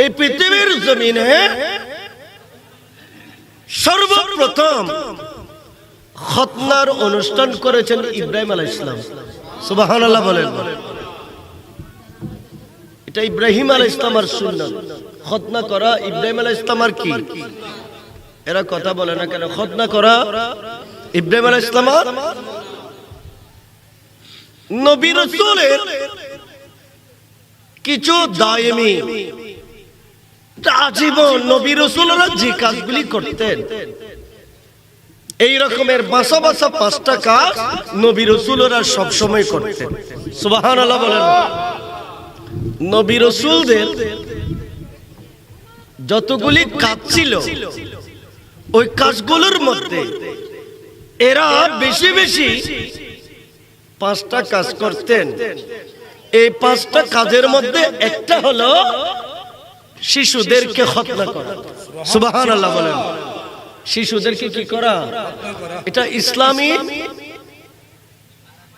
এই পৃথিবীর জমিনে সর্বপ্রথম খতনার অনুষ্ঠান করেছেন ইব্রাহিম আলাইহিস ইসলাম সুবাহান আল্লাহ বলেন। এটা ইব্রাহিম আলাহ ইসলামার সুন্নত খতনা করা ইব্রাহিম আলাহ ইসলামার কি? এরা কথা বলে না কেন? খতনা করা ইব্রাহিম আলাহ ইসলামার নবী রসুলের কিছু দায়মি আজীবন নবী রসুলরা যে কাজগুলি করতেন। এই রকমের বাসা বাসা পাঁচটা কাজ নবী রসুলরা সবসময় করতেন। সুবাহান বলেন। নবী রসুলদের যতগুলি কাজ ছিল, ওই কাজগুলোর মধ্যে এরা বেশি বেশি পাঁচটা কাজ করতেন। এই পাঁচটা কাজের মধ্যে একটা হলো শিশুদেরকে হত্যা করা। সুবাহান আল্লাহ বলেন। শিশুদেরকে কি করা? এটা ইসলামী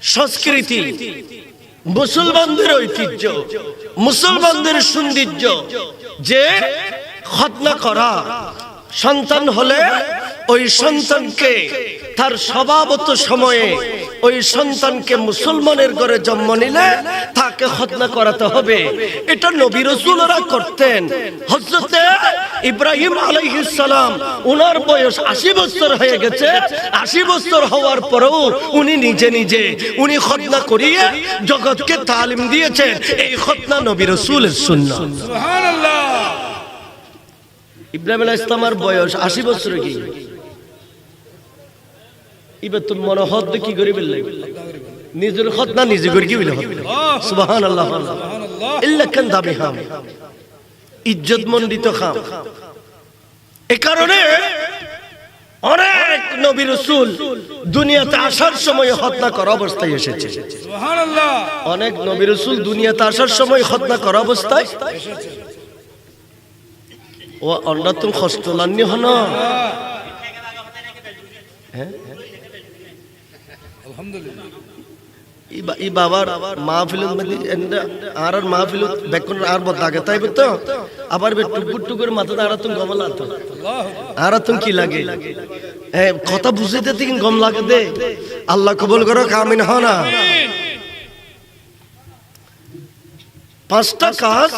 সংস্কৃতি। মুসলমানদের ঐতিহ্য, মুসলমানদের সৌন্দর্য যে খতনা করা। সন্তান হলে ওই সন্তানকে তার স্বভাবত সময়ে ওই সন্তানকে মুসলমানের ঘরে জন্ম নিলে তাকে খতনা করাতে হবে। এটা নবী রসুলরা করতেন। হজরতে ইব্রাহিম সালাম ওনার বয়স আশি বছর হয়ে গেছে। আশি বছর হওয়ার পরেও উনি নিজে নিজে উনি খতনা করিয়ে জগৎকে তালিম দিয়েছেন। এই খতনা নবী রসুলের সুন্নাহ ইব্রাহিম ইসলামার বয়স আশি বছর কি এবার মনে হদ কি করি নিজের হদ না নিজে করে কি বলে সুবাহান আল্লাহ ইল্লা কেন দাবি খাম ইজ্জত মন্ডিত খাম। এ কারণে অনেক নবী রসুল দুনিয়াতে আসার সময় হত্যা করা অবস্থায় এসেছে। অনেক নবী রসুল দুনিয়াতে আসার সময় হত্যা করা অবস্থায় ও অন্যতম তুমি কষ্ট লান্নি হন। ই বাবার মাহফিল আর আর মাহফিল বেকুন আর বদাগে তাই তো? আবার টুকুর টুকুর মাথা গম আর তুমি কি লাগে? কথা গম লাগে দে। আল্লাহ কবুল করো কামিন হ না। পাঁচটা কাজ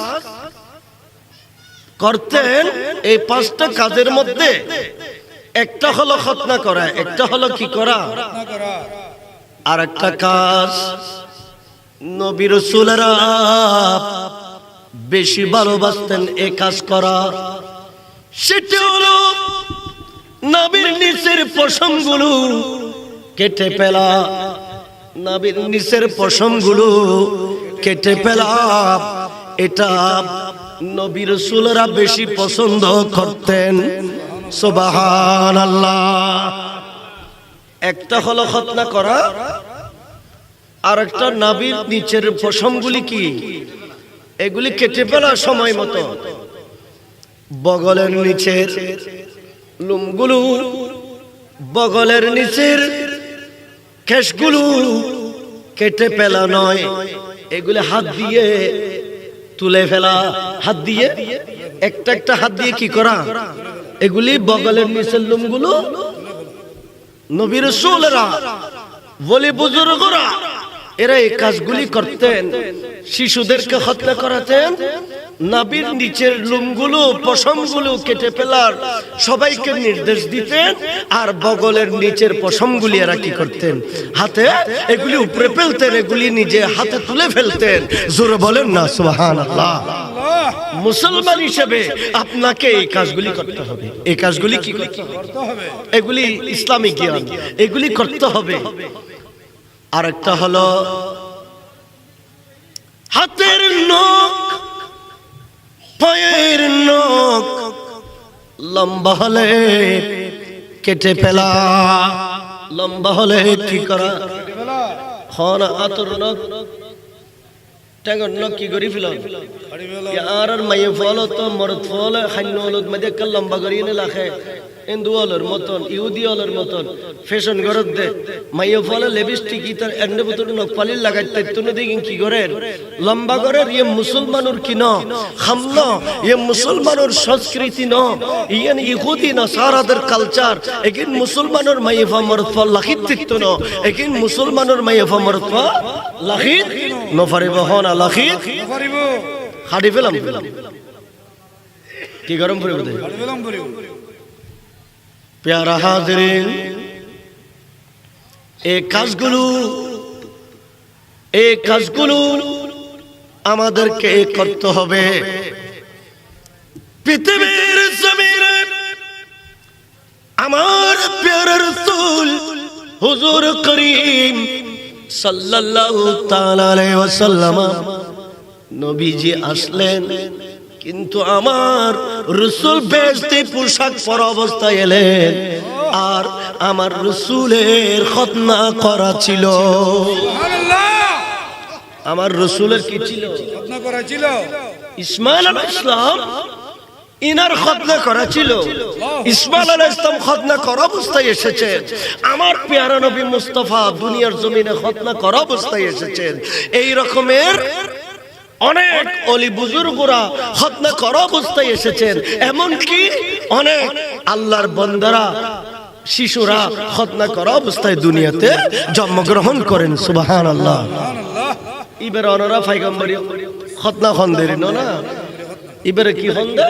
করতেন এই পাঁচটা কাজের মধ্যে একটা হলো খতনা করা, একটা হলো কি করা? আর একটা কাজ, নবী রসুলেরা বেশি ভালোবাসতেন এ কাজ করা। সেটা হলো নবীর নিচের পশমগুলো কেটে ফেলা। নবীর নিচের পশমগুলো কেটে ফেলা, এটা নবী রসুলরা বেশি পছন্দ করতেন। সোবাহান আল্লাহ একটা হলো খতনা করা, আর একটা নাবির নিচের পশমগুলি কি? এগুলি কেটে ফেলা সময় মতো। বগলের নিচের লুমগুলো, বগলের নিচের কেশগুলো কেটে ফেলা নয়। এগুলি হাত দিয়ে তুলে ফেলা। হাত দিয়ে? একটা একটা হাত দিয়ে কি করা? এগুলি বগলের নিচের লুমগুলো নবীর সোলরা বলি বুজুর্গরা, এরা এই কাজগুলি করতেন। শিশুদেরকে হত্যা করাতেন, নাবির নিচের লুমগুলো, পশমগুলো কেটে ফেলার সবাইকে নির্দেশ দিতেন, আর বগলের নিচের পশমগুলি এরা কি করতেন? হাতে এগুলি উপরে ফেলতেন, এগুলি নিজে হাতে তুলে ফেলতেন। জোরে বলেন না সুবহান আল্লাহ মুসলমান হিসেবে আপনাকে এই কাজগুলি করতে হবে। এই কাজগুলি কি করতে হবে? এগুলি ইসলামিক জ্ঞান। এগুলি করতে হবে। আর একটা হলো, হাতের নখ, পায়ের নখ লম্বা হলে কেটে ফেলা। লম্বা হলে কি করা? হন আতর নখ। ট্যাঙ্গর নখ কি করি ফেল আর মাইয়ে ফল তো মরদ ফল হান্য মধ্যে লম্বা করিয়ে লাখে হিন্দু হলের মতন ইহুদি হলের মতন ফ্যাশন গরত দে মাইয়া ফলে লিপস্টিক ইতার এন্ডে বুতর নখ পালির লাগাইতে তুনে দিগিন কি করেন? লম্বা করেন ইয়ে মুসলমানুর কি ন? হামল ইয়ে মুসলমানুর সংস্কৃতি ন? ইয়েন ইহুদি না সারাদের কালচার একিন মুসলমানুর মাইয়া ফল লাখিত তিত্ত ন? একিন মুসলমানুর মাইয়া ফল লাখিত নফারিব হন লাখিত? হাডি ফেলাম। কি গরম পড়ে বোধ পারিলাম পারিব প্যারা হাজরিন এই কাজগুলো এই কাজগুলো আমাদেরকে করতে হবে। পৃথিবীর জমিনে আমার প্যারা রসুল হুজুর করিম সাল্লাল্লাহু তাআলা আলাইহি ওয়াসাল্লাম নবীজি আসলেন। কিন্তু আমার রসুল বেজতে পোশাক পর অবস্থায় এলেন আর আমার রসুলের খতনা করা ছিল। আমার রসুলের কি ছিল? যত্ন করা ছিল। ইসমাইল আলাইহিস ইসলাম ইনার খতনা করা ছিল। ইসমাইল আলাইহিস ইসলাম খতনা করা অবস্থায় এসেছেন। আমার পেয়ারা নবী মুস্তাফা দুনিয়ার জমিনে খতনা করা অবস্থায় এসেছেন। এই রকমের অনেক অলি বুজুর্গরা খতনা করা অবস্থায় এসেছেন। এমনকি অনেক আল্লাহর বন্দারা, শিশুরা খতনা করা অবস্থায় দুনিয়াতে জন্মগ্রহণ করেন সুবাহান আল্লাহ ইবের অনরা ফাইগম্বরী খতনা খন্দের না ইবের কি খন্দে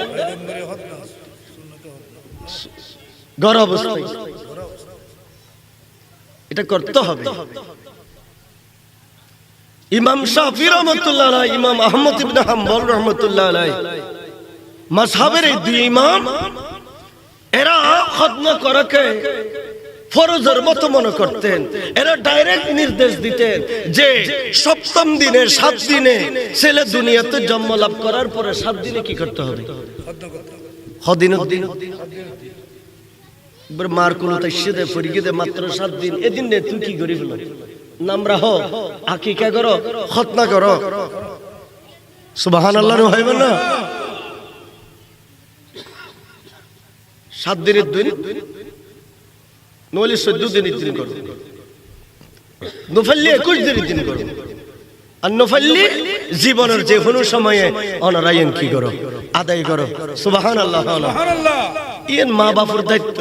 গর অবস্থায়। এটা করতে হবে। ইমাম শাফি রহমতুল্লাহ ইমাম আহমদ ইবনে হাম্বল রহমতুল্লাহ আলাই মাসহাবের এই দুই ইমাম, এরা খতনা করাকে ফরজের মতো মনে করতেন। এরা ডাইরেক্ট নির্দেশ দিতেন যে সপ্তম দিনে, সাত দিনে ছেলে দুনিয়াতে জন্ম লাভ করার পরে সাত দিনে কি করতে হবে? মার কোনো তাই সেদে ফরিয়ে দে মাত্র সাত দিন। এদিন নে তুই কি করি ফেলো নামরা হ আকিকা করো করো। সুবাহান আল্লাহ হইবে না। সাত দিনের দিন নইলে চোদ্দ দিনের দিন করো। একুশ দিনের দিন করো। আর জীবনের যে কোনো সময়ে অনারায়ণ কি করো? আদায় করো। সুবাহান আল্লাহ মা বাপুর দায়িত্ব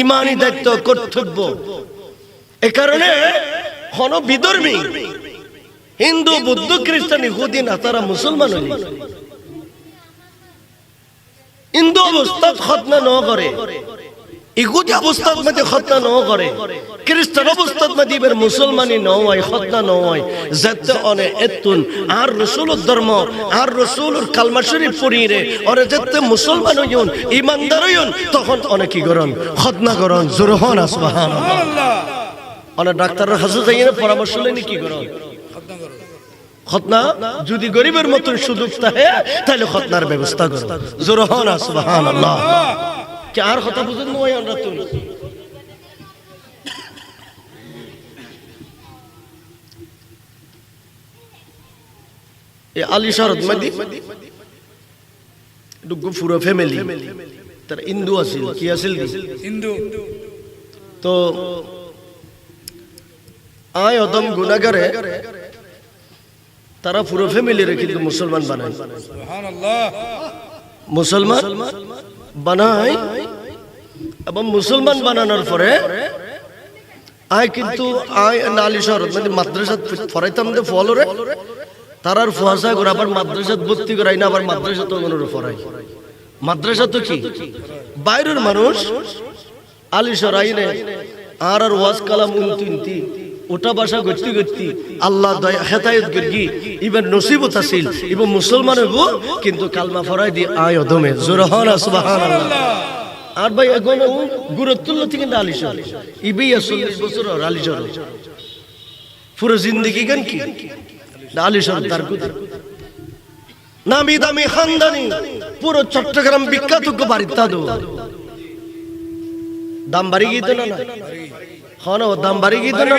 ইমানি দায়িত্ব, কর্তব্য। এ কারণে হন বিধর্মী হিন্দু, বুদ্ধ, খ্রিস্টান, ইহুদি না তারা মুসলমান হিন্দু খতনা ন করে ইহুদি মধ্যে খতনা ন করে খ্রিস্টান মধ্যে এবার মুসলমানি ন হয় খতনা ন হয় যাতে অনে এতুন, আর রসুলের ধর্ম, আর রসুলের কালমা শরীফ পড়িয়ে ওরে যাতে মুসলমান হইন ইমানদার হইন তখন অনেক কি করন? খতনা করন, জোর হন আসবাহান সুবহানাল্লাহ। অনেক ডাক্তারের হাসু যাই পরামর্শ লেনি কি করো? খতনা যদি গরিবের মতন সুযোগ থাকে তাহলে খতনার ব্যবস্থা করো। জোর হন আসবাহান আল্লাহ কি আর কথা বুঝুন নয় আমরা তুমি এ আলী শরৎ মাদি ডুগু পুরো ফ্যামিলি তার ইন্দু আছিল কি আছিল? কি? হিন্দু তো আয় অদম গুনাগারে তারা পুরো ফ্যামিলিরে কিন্তু মুসলমান বানায়। মুসলমান বানায় এবং মুসলমান বানানোর পরে আয় কিন্তু আয় নালি শহরত মানে মাদ্রাসাত ফরাইতাম দে ফলরে তারার ফুয়াশা করে আবার মাদ্রাসাত ভর্তি করাই না আবার মাদ্রাসা তো মনের ফরাই মাদ্রাসা তো কি? বাইরের মানুষ আলি সরাইনে আর আর ওয়াজ কালাম উনতিনতি। ওটা বাসা গতি গতি আল্লাহ দয়া হেতায়ত গর্গি। ইবার নসিবত আছিল ইবার মুসলমান হইব, কিন্তু কালমা ফরাই দি আয় অদমে। জোরহান সুবহানাল্লাহ। আর ভাই, এখন গুরুত্বল থেকে আলিশর। ইবেই চল্লিশ বছর আর আলিশর। পুরো জিন্দগি গান কি? আলিশর তার কুদর নামি দামি খানদানি, পুরো চট্টগ্রাম বিখ্যাত দাদু দাম বাড়ি গিয়ে না? হন দাম বাড়ি গিয়ে না।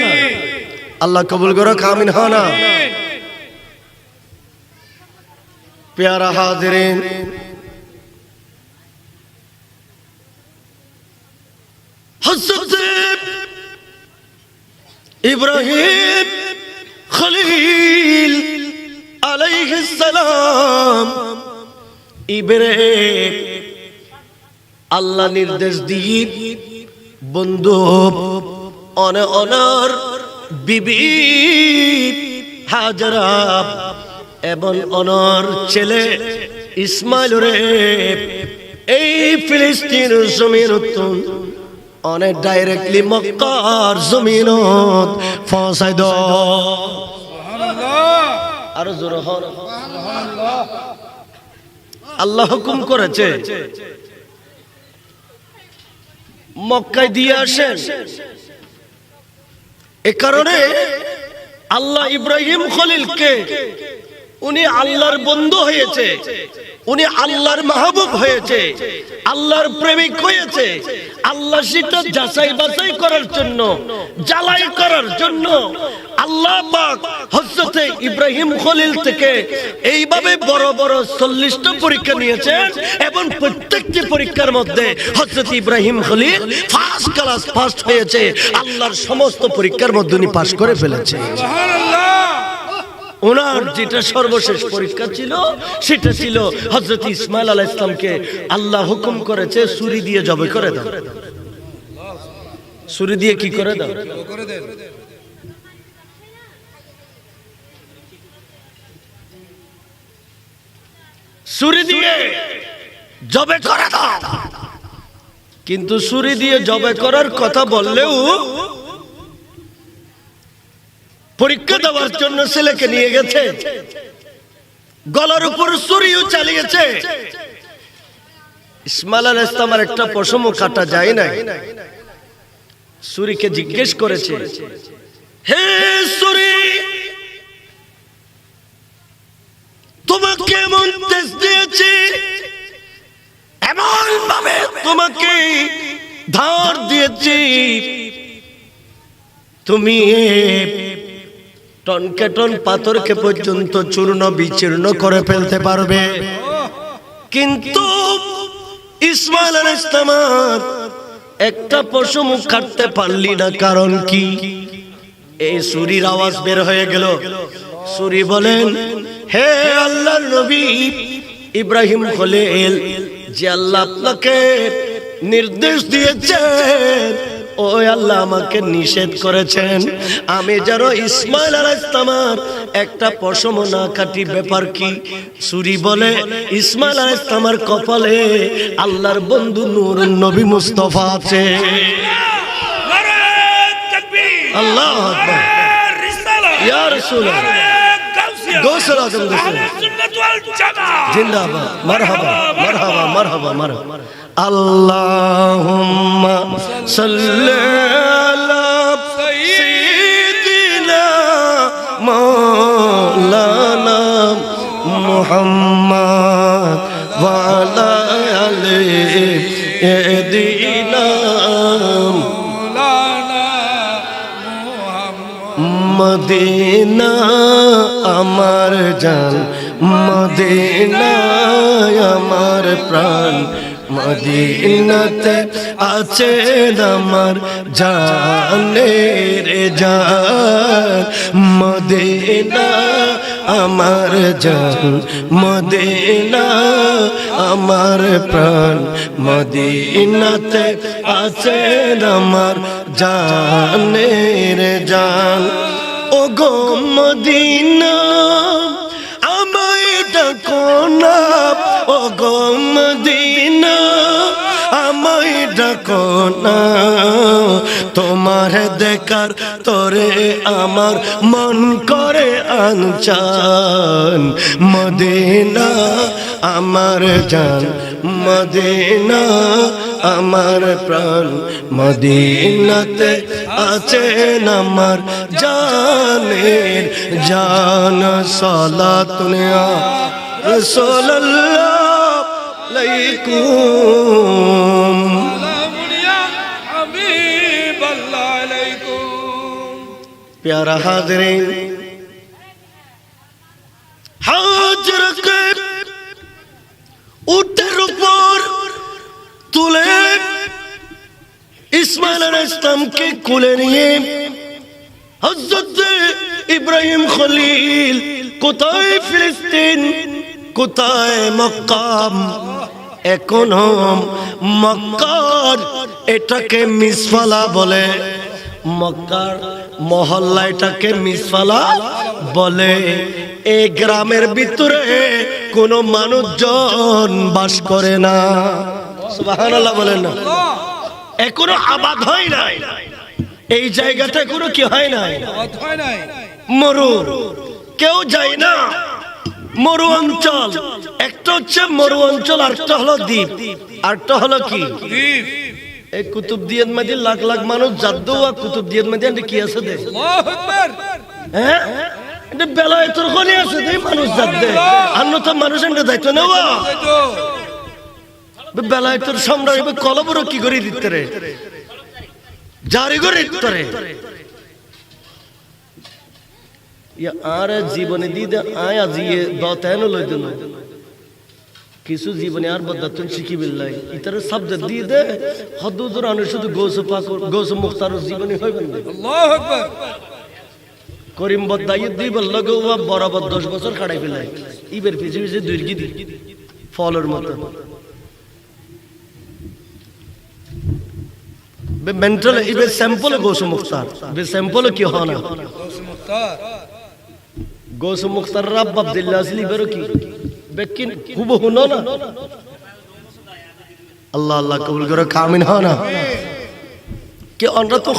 আল্লাহ কবুল করো কামিন হন পেয়ারা হাজরিন। হজরত ইব্রাহিম খলিল আলাইহিস সালাম ইব্রাহিম আল্লাহ নির্দেশ দিয়ে বন্ধু অনে অনর বিবি হাজরা এবং অনর ছেলে ইসমাইল রে। এই ফিলিস্তিন জমিন অনেক ডাইরেক্টলি মক্কার জমিন ফসাই দ। আরও জোর আল্লাহ হুকুম করেছে। মক্কায় দিয়ে আসেন। এ কারণে আল্লাহ ইব্রাহিম খলিলকে উনি আল্লাহর বন্ধু হয়েছে, উনি আল্লাহর মাহবুব হয়েছে, আল্লাহর প্রেমিক হয়েছে, আল্লাহ সেটা যাচাই বাছাই করার জন্য, জ্বালাই করার জন্য আল্লাহ পাক হজরতে ইব্রাহিম খলিল থেকে এইভাবে বড় বড় চল্লিশটা পরীক্ষা নিয়েছেন এবং প্রত্যেকটি পরীক্ষার মধ্যে হজরত Ibrahim Khalil first class first হয়েছে। আল্লাহর সমস্ত পরীক্ষার মধ্যে উনি পাশ করে ফেলেছে। ওনার যেটা সর্বশেষ পরীক্ষা ছিল সেটা ছিল হজরত ইসমাইল আলাহ ইসলামকে আল্লাহ হুকুম করেছে ছুরি দিয়ে জবে করে দাও। ছুরি দিয়ে কি করে দাও ও করে দেন ছুরি দিয়ে জবে করে কিন্তু ছুরি দিয়ে জবে করার কথা বললেও পরীক্ষা দেওয়ার জন্য ছেলেকে নিয়ে গেছে। গলার উপর ছুরিও চালিয়েছে। ইসমাইল আল ইসলামের একটা পশমও কাটা যায় না ছুরিকে জিজ্ঞেস করেছে হে ছুরি তোমাকে তেজ দিয়েছি। এমন ভাবে তোমাকে ধার দিয়েছি। তুমি টনকে টন পাথরকে পর্যন্ত চূর্ণ বিচূর্ণ করে ফেলতে পারবে। কিন্তু ইসমাইল ইসলামার একটা পশু মুখ কাটতে পারলি না, কারণ কি? এই সুরির আওয়াজ বের হয়ে গেল। সুরি বলেন হে আল্লাহর নবী ইব্রাহিম খলিল যে আল্লাহ আপনাকে নির্দেশ দিয়েছেন ওই আল্লাহ আমাকে নিষেধ করেছেন। আমি যেন ইসমাইল আলাইসলামার একটা পশম না কাটি ব্যাপার কি? সুরি বলে ইসমাইল আলাইসলামার কপালে আল্লাহর বন্ধু নূর নবী মুস্তফা আছে। আল্লাহ আকবার। রিসালাত। ইয়া রাসূলুল্লাহ। গোসল আজম জিন্দাবাদ। মারহাবা মারহাবা মারহাবা মারহাবা। আল্লাহুম্মা সাল্লি মদিনা আমার জান। মদিনা আমার প্রাণ। মদিনাতে আছে আমার জানের জান। মদিনা আমার জান মদিনা, আমার প্রাণ মদিনাতে আছে আমার জানের জান। ও গো মদিনা, আমায় ডাকো না ও গো মদিনা, আমায় ডাকো না তোমার দেখার তোরে আমার মন করে আনচান। মদিনা, আমার জান। মদিনা, আমার প্রাণ। মদিনাতে আছেন আমার জানের জান। সালাতুনিয়া রসুল্লাহ লাইকুম प्यारा हाजरीन হাজর কে উটের উপর তুলে ইসমাইল আলাইহিস ইসলামকে কোলে নিয়ে হযরত ইব্রাহিম খলিল কোথায় ফিলিস্তিন কোথায় মক্কাম এখন মক্কার এটাকে মিসফালা বলে মক্কার মহল্লা এটাকে মিসফালা বলে। এই গ্রামের ভিতরে কোনো মানুষজন বাস করে না। সুবহানাল্লাহ বলেন না। এখনও আবাদ হয় নাই। এই জায়গাটা এখনও কি হয় নাই অথয় নাই? মরু। কেউ যায় না। মরু অঞ্চল। একটা হচ্ছে মরু অঞ্চল, আরেকটা হলো দ্বীপ। আরেকটা হলো কি? দ্বীপ। এই কুতুব দিয়ার মাঝে লাখ লাখ মানুষ আর কুতুব মাঝে কি আছে দে? হ্যাঁ? এটা বেলায় তোর কোনে আছে দে মানুষ যাদ্দে অন্য তো মানুষ এটা এই বেলায় তোর সম্রাট কলবর কি করে দিতে রে? জারি করে দিতে রে। আর জীবনে দিদে আয় আজি দতেন লই দিন কিছু জীবনে আর বদাতুন শিখি বিল্লাই ইতারে শব্দ দিয়ে দে। হদ্দু দূরানে শুধু গৌস পাক গৌস মুখতার জীবনে হইবেন না আল্লাহু আকবার। করিম বদাই দুই বল লগেওয়া বরাবর দশ বছর কাটাই ফেলাই ইবের পিছিয়ে পিছিয়ে দুই গিদি। ফলের মতো। মেন্টাল ইবে স্যাম্পল গোস মুখতার। বে স্যাম্পল কি হনা গৌস মুখতার। গোস মুখতার রাব আব্দুল্লাহ আসলি বেরো কি? বেকিন খুব হুনো না আল্লাহ আল্লাহ কবুল করে কামিন হনা কি অনরা তো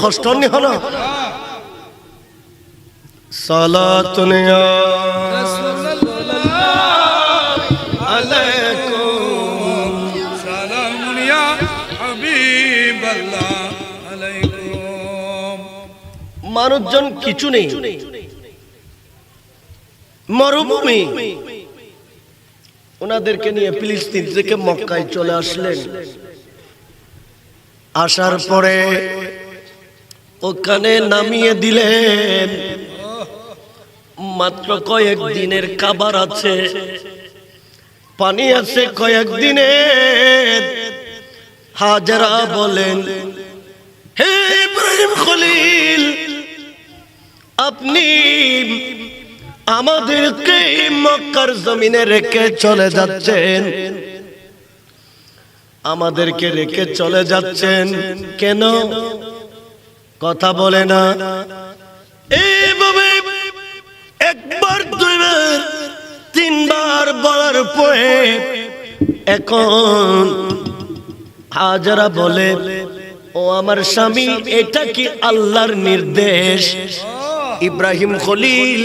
ইয়া হাবিবাল্লাহ আলাইকুম। মানুষজন কিছু নেই। মরুভূমি। ওনাদেরকে নিয়ে ফিলিস্তিন থেকে মক্কায় চলে আসলেন। আসার পরে ওখানে নামিয়ে দিলেন। মাত্র কয়েক দিনের খাবার আছে, পানি আছে কয়েক দিনের। হাজারা বলেন, হে ইব্রাহিম খলিল, আপনি আমাদেরকে মক্কার জমিনে রেখে চলে যাচ্ছেন। আমাদেরকে রেখে চলে যাচ্ছেন কেন? কথা বলে না। এইভাবে একবার, দুইবার, তিনবার বলার পরে এখন হাজারা বলে, ও আমার স্বামী, এটা কি আল্লাহর নির্দেশ? ইব্রাহিম খলিল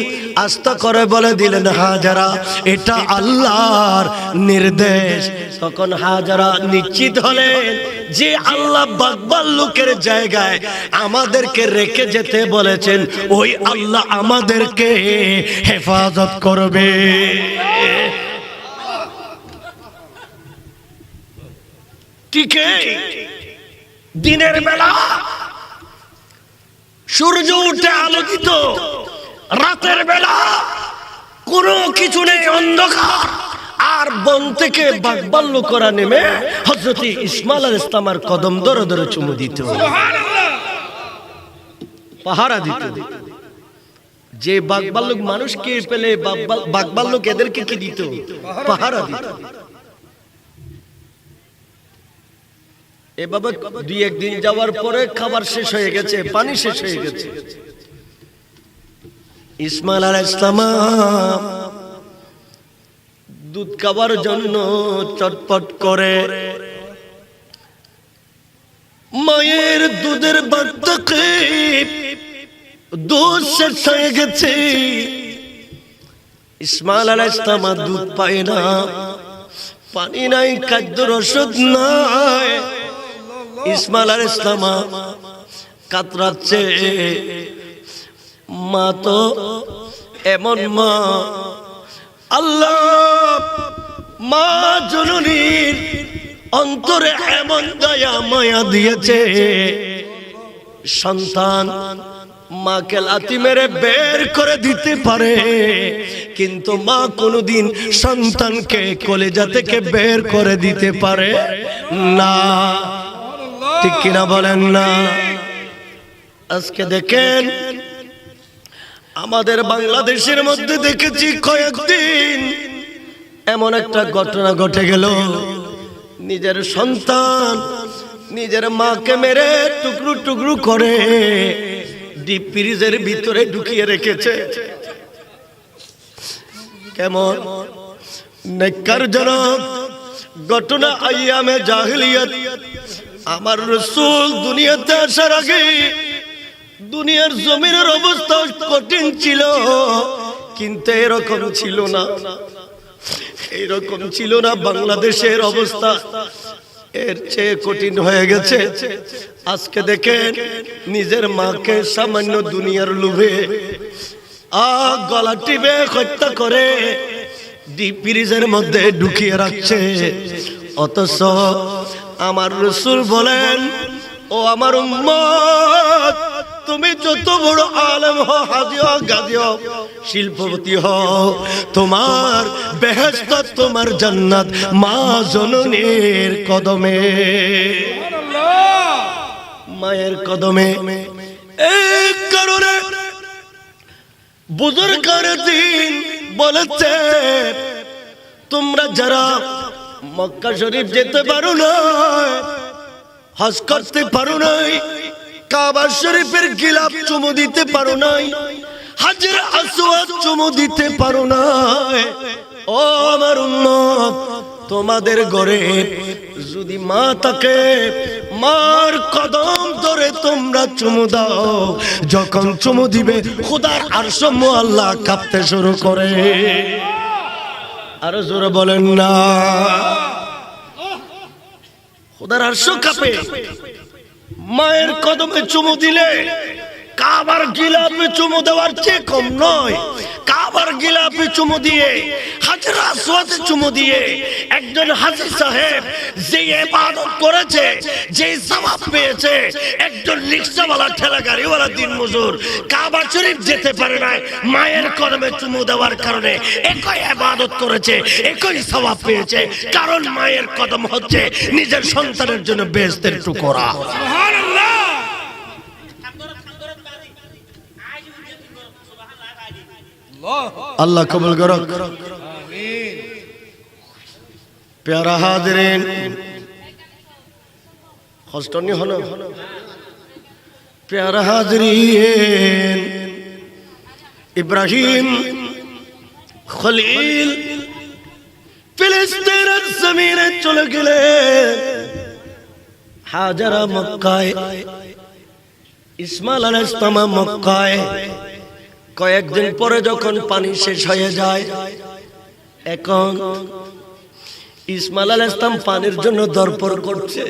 আস্থা করে বলে দিলেন, হাজারা, এটা আল্লাহর নির্দেশ। তখন হাজারা নিশ্চিত হলেন যে আল্লাহ বাকবাল লোকের জায়গায় আমাদেরকে রেখে যেতে বলেছেন, ওই আল্লাহ আমাদেরকে হেফাজত করবে। দিনের বেলা সূর্য উঠে আলোকিত। রাতের বেলা কোনো কিছু নেই অন্ধকার। আর বন থেকে বাগবাল্য করা নেমে হজরত ইসমাল আল ইসলামার কদম ধরে ধরে চুমু দিত। পাহারা দিত। যে বাগবাল্লুক মানুষকে পেলে বাগবাল্লুক এদেরকে কি দিত? পাহারা দিত। এভাবে দুই একদিন যাওয়ার পরে খাবার শেষ হয়ে গেছে, পানি শেষ হয়ে গেছে। ইসমাইল আলাইহিস ইসলাম দুধ খাবার জন্য চটপট করে মায়ের দুধের বার্তাকে দুধ শেষ হয়ে গেছে। ইসমাইল আলাইহিস ইসলাম দুধ পায় না। পানি নাই খাদ্য রসদ নাই। ইসমাইল আলাইহিস ইসলাম কাতরাচ্ছে। মা তো এমন মা। আল্লাহ, মা জননীর অন্তরে এমন দয়া মায়া দিয়েছে। সন্তান মাকে লাথি মেরে বের করে দিতে পারে, কিন্তু মা কোনোদিন সন্তানকে কলেজা থেকে বের করে দিতে পারে না। ঠিক কিনা বলেন না? আজকে দেখেন, আমাদের বাংলাদেশের মধ্যে দেখেছি কয়েকদিন এমন একটা ঘটনা ঘটে গেল। নিজের সন্তান নিজের মাকে মেরে টুকরো টুকরু করে ডিপ ফ্রিজের ভিতরে ঢুকিয়ে রেখেছে। কেমন? নেককারজনক। ঘটনা আইয়ামে জাহিলিয়াত। আমার রসুল দুনিয়াতে আসার আগে দুনিয়ার জমিনের অবস্থা কঠিন ছিল, কিন্তু এরকম ছিল না। এইরকম ছিল না, বাংলাদেশের অবস্থা এর চেয়ে কঠিন হয়ে গেছে। আজকে দেখেন, নিজের মাকে সামান্য দুনিয়ার লোভে আ গলা টিপে হত্যা করে ডিপ ফ্রিজের মধ্যে ঢুকিয়ে রাখছে। অথচ আমার রসুল বলেন ও আমার উম্মত তুমি যত বড় আলম হো হাজি হো গাজি হো শিল্পপতি হও তোমার বেহেস্ত তোমার জান্নাত মা জননীর কদমে। মায়ের কদমে। এই কারণে বুজুর্গের দিন বলেছে তোমরা যারা মক্কা শরীফ যেতে পারো না হজ করতে পারো নাই, কাবা শরীফের গিলাপ চুমু দিতে পারো নাই, হাজির আসওয়াদ চুমু দিতে পারো নাই। ও আমার উন্নত তোমাদের ঘরে যদি মা থাকে, মার কদম ধরে তোমরা চুমু দাও। যখন চুমু দিবে, খুদার আরশম আল্লাহ কাঁপতে শুরু করে। আরও জোরে বলেন না। খোদার আর কাঁপে। মায়ের কদমে চুমু দিলে কাবার গিলাপে চুমু দেওয়ার চেয়ে কম নয়। কাবার গিলাপে চুমু দিয়ে চুমু দিয়ে একজন হাজি সাহেব যে করেছে, যে সওয়াব পেয়েছে, একজন রিকশাওয়ালা ঠেলা গাড়িওয়ালা দিন মজুর, কাবা শরীফ যেতে পারে না মায়ের কদমে চুমু দেওয়ার কারণে একই ইবাদত করেছে, একই সওয়াব পেয়েছে, কারণ মায়ের কদম হচ্ছে নিজের সন্তানের জন্য বেহেশতের টুকরা। সুবহানাল্লাহ! আল্লাহ কবুল করো আমিন প্যারা হাজরেন কষ্টনি হলো। প্যারা হাজরিন, ইব্রাহিম, খলিল, ফিলিস্তিনের জমিনে চলে গেলেন হাজারা মক্কায়, ইসমাইল আলাইহিস সালাম মক্কায় কয়েকদিন পরে যখন পানি শেষ হয়ে যায়, এখন ইসমাল আল ইসলাম পানির জন্য দরপর করছে।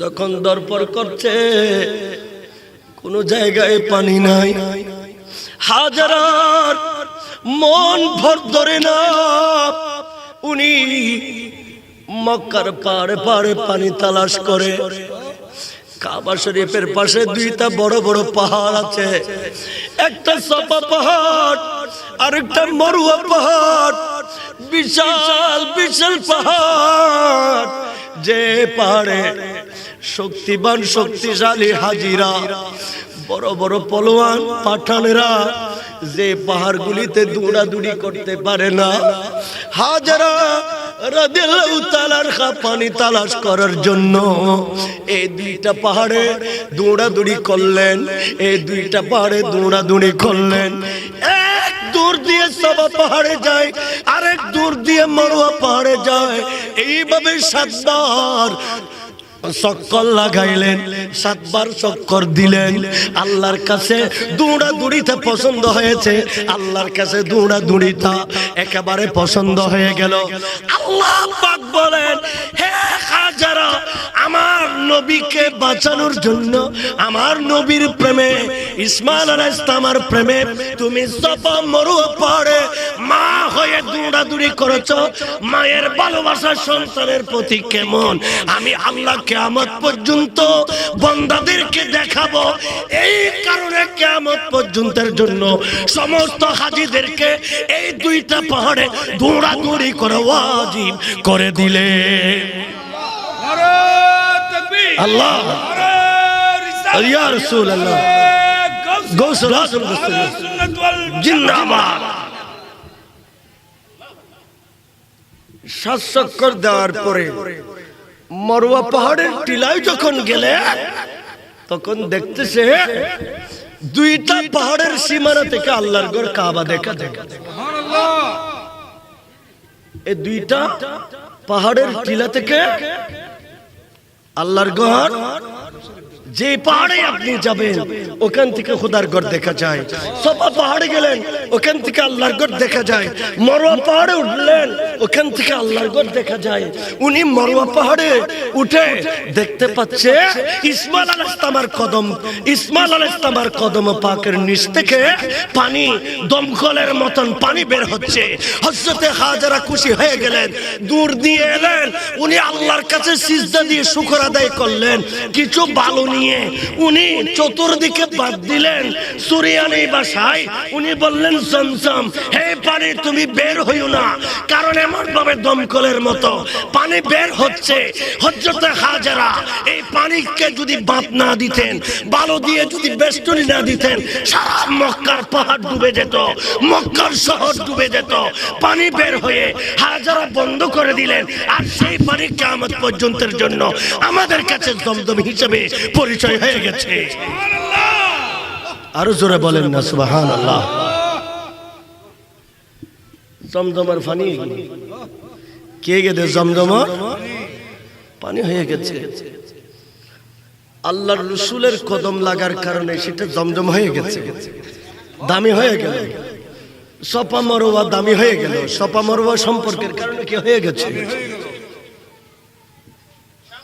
যখন দরপর করছে, কোন জায়গায় পানি নাই। হাজার মন ভর ধরে না, উনি মক্কার পাড়ে পাড়ে পানি তালাশ করে। কাবা শরীফের পাশে দুইটা বড় বড় পাহাড় আছে। একটা সপা পাহাড় আর একটা মরুয়া পাহাড়। বিশাল বিশাল পাহাড়। যে পাহাড়ে শক্তিবান, শক্তিশালী হাজিরা, বড় বড় পলোয়ান, পাঠানেরা যে পাহাড়গুলিতে দৌড়াদৌড়ি করতে পারে না। হাজারা পানি তালাশ করার জন্য এই দুইটা পাহাড়ে দৌড়াদৌড়ি করলেন, এই দুইটা পাহাড়ে দৌড়াদৌড়ি করলেন। এক দূর দিয়ে সবা পাহাড়ে যায়, আরেক দূর দিয়ে মরুয়া পাহাড়ে যায়। এইভাবে সাতবার চক্কর লাগাইলেন, সাতবার চক্কর দিলেন। আল্লাহর কাছে দৌড়া দৌড়িতে পছন্দ হয়েছে, আল্লাহর কাছে দৌড়া দৌড়িতা একেবারে পছন্দ হয়ে গেল। আল্লাহ পাক বলেন, হে হাজারা, আমার নবীকে বাঁচানোর জন্য আমার নবীর প্রেমে, ইসমাইল আলাইহিস সালামের প্রেমে তুমি সফা মরুয়া পাহাড়ে মা হয়ে দৌড়াদৌড়ি করেছ, মায়ের ভালোবাসা সন্তানের প্রতি কেমন? আমি আল্লাহ কেয়ামত পর্যন্ত বন্দাদেরকে দেখাবো। এই কারণে কেয়ামত পর্যন্তের জন্য সমস্ত হাজিদেরকে এই দুইটা পাহাড়ে দৌড়াদৌড়ি করা ওয়াজিব করে দিলে। আল্লাহ। ইয়া রাসূলুল্লাহ। নারে গৌসুল আজম জিন্দাবাদ সাত চক্কর দেওয়ার পরে মরুয়া পাহাড়ের টিলায় যখন গেলে, তখন দেখতেছে দুইটা পাহাড়ের সীমানা থেকে আল্লাহর ঘর কাবা দেখা যায়। এই দুইটা পাহাড়ের টিলা থেকে আল্লাহর ঘর যে পাহাড়ে আপনি যাবেন, ওখান থেকে খোদার ঘর দেখা যায়। সবা পাহাড়ে গেলেন, ওখান থেকে আল্লাহর ঘর দেখা যায়। মরুয়া পাহাড়ে উঠলেন, ওখান থেকে আল্লাহর ঘর দেখা যায়। উনি মরুয়া পাহাড়ে উঠে দেখতে পাচ্ছে ইসমাইল আল ইসলামার কদম। ইসমাইল আল ইসলামার কদম পাকের নিচ থেকে পানি, দমকলের মতন পানি বের হচ্ছে। হজরতে হাজারা খুশি হয়ে গেলেন, দূর দিয়ে এলেন। উনি আল্লাহর কাছে সিজদা দিয়ে শুকর আদায় করলেন। কিছু বালু নিয়ে উনি চতুর্দিকে বাদ দিলেন। সুরিয়ানি ভাষায় উনি বললেন, জমজম, হে পানি, তুমি বের হইও না। কারণ এমন ভাবে দমকলের মতো পানি বের হচ্ছে। হজরতে হাজারা এই পানিকে যদি বাদ না দিতেন, বালু দিয়ে যদি বেষ্টনী না দিতেন, সারা মক্কার পাহাড় ডুবে যেত, মক্কার শহর ডুবে যেত। পানি বের হয়ে হাজারা বন্ধ করে দিলেন। আর সেই পানি কেমন পর্যন্তের জন্য আমাদের কাছে দমদম হিসেবে পরিচয় হয়ে গেছে। আরও জোরে বলেন না সুবাহান আল্লাহ জমজমার পানি কে গেছে জমজমা? পানি হয়ে গেছে। আল্লাহর রসুলের কদম লাগার কারণে সেটা জমজম হয়ে গেছে। দামি হয়ে গেল। সপা মরোয়া দামি হয়ে গেল। সপা মরোয়া সম্পর্কের কারণে কি হয়ে গেছে?